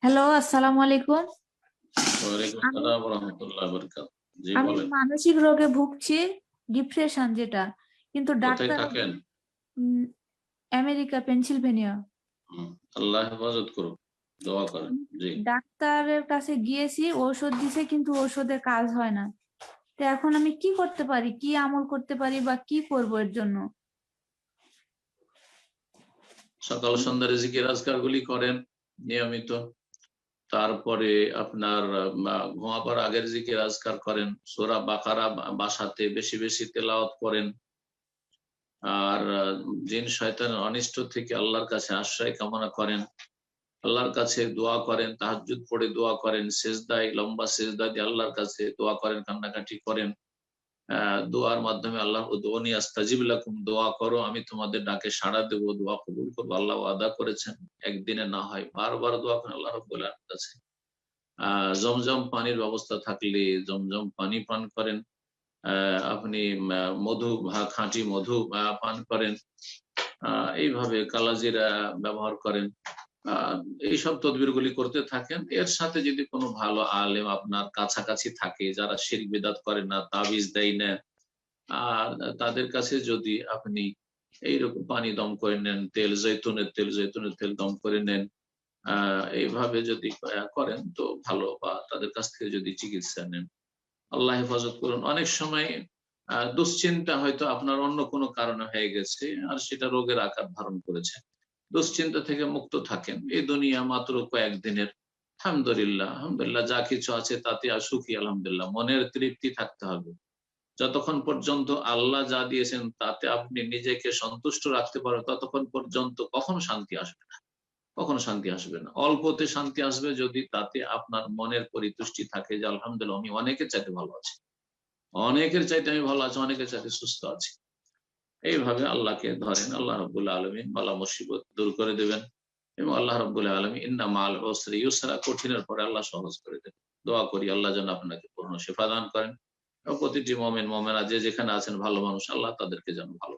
Hello আসসালামু আলাইকুম। আমি- মানসিক রোগে ভুগছি ডিপ্রেশন যেটা। কিন্তু ডাক্তার আমেরিকা পেনসিলভেনিয়া। আল্লাহ হেফাজত করুক দোয়া করেন। জি। ডাক্তারের কাছে গিয়েছি ঔষধ দিছে কিন্তু ঔষধে কাজ হয় না। তো এখন আমি কি করতে পারি? কি আমল করতে পারি বা কি করব এর জন্য? সকাল সন্ধ্যার জিকির আজকার গুলি করেন নিয়মিত। তারপরে আপনার ঘুমাবার আগের জিকির আজকার করেন, সোরা বাকারা বাসাতে বেশি বেশি তেলাওয়াত করেন। আর, জিন শয়তানের অনিষ্ট থেকে আল্লাহর কাছে আশ্রয় কামনা করেন। আল্লাহর কাছে দোয়া করেন তাহাজুদ পড়ে দোয়া করেন, সেজদায়, লম্বা সেজদা দিয়ে আল্লাহর কাছে দোয়া করেন, কান্নাকাটি করেন। দোয়ার মাধ্যমে আল্লাহ দোয়ানি আস্তাজিব দোয়া করো, আমি তোমাদের ডাকে সাড়া দেবো, দোয়া কবুল করব। আল্লাহ আদা করেছেন, একদিনে না হয় বারবার দোয়া করেন, আল্লাহ রব্বুল আলামিনের কাছে জমজম পানির ব্যবস্থা থাকলে জমজম পানি পান করেন। আপনি মধু, খাঁটি মধু পান করেন। এইভাবে কালাজিরা ব্যবহার করেন। এইসব তদবির গুলি করতে থাকেন। এর সাথে যদি কোনো ভালো আলেম আপনার কাছাকাছি থাকে, যারা শির বেদাত করে না, তাবিজ দেয় না, আর তাদের কাছে যদি আপনি এইরকম পানি দম করে নেন, তেল, জৈতুনের তেল জৈতুনের তেল দম করে নেন এইভাবে যদি করেন তো ভালো, বা তাদের কাছ থেকে যদি চিকিৎসা নেন। আল্লাহ হেফাজত করুন। অনেক সময় দুশ্চিন্তা হয়তো আপনার অন্য কোনো কারণে হয়ে গেছে, আর সেটা রোগের আকার ধারণ করেছে। দুশ্চিন্তা থেকে মুক্ত থাকেন। এই দুনিয়া মাত্র কয়েকদিনের আলহামদুলিল্লাহ আলহামদুলিল্লাহ, যা কিছু আছে তাতে সুখী, আলহামদুলিল্লাহ। মনের তৃপ্তি থাকতে হবে। যতক্ষণ পর্যন্ত আল্লাহ যা দিয়েছেন তাতে আপনি নিজেকে সন্তুষ্ট রাখতে পারেন ততক্ষণ পর্যন্ত কখনো শান্তি আসবে না। কখনো শান্তি আসবে না। অল্পতে শান্তি আসবে যদি তাতে আপনার মনের পরিতুষ্টি থাকে যে, আলহামদুলিল্লাহ, আমি অনেকের চাইতে ভালো আছি। অনেকের চাইতে আমি ভালো আছি, অনেকের চাইতে সুস্থ আছি। এইভাবে আল্লাহকে ধরেন, আল্লাহ রব্বুল আলমী বালা মুসিবত দূর করে দেবেন এবং আল্লাহ রব্বুল আলমী ইন্না মাল ওসরি ইউসরা কঠিনের পরে আল্লাহ সহজ করে দেবেন। দোয়া করি আল্লাহ যেন আপনাকে পূর্ণ সেফা দান করেন। এবং প্রতিটি মোমেন, মোমেনা যে যেখানে আছেন ভালো মানুষ, আল্লাহ তাদেরকে যেন ভালো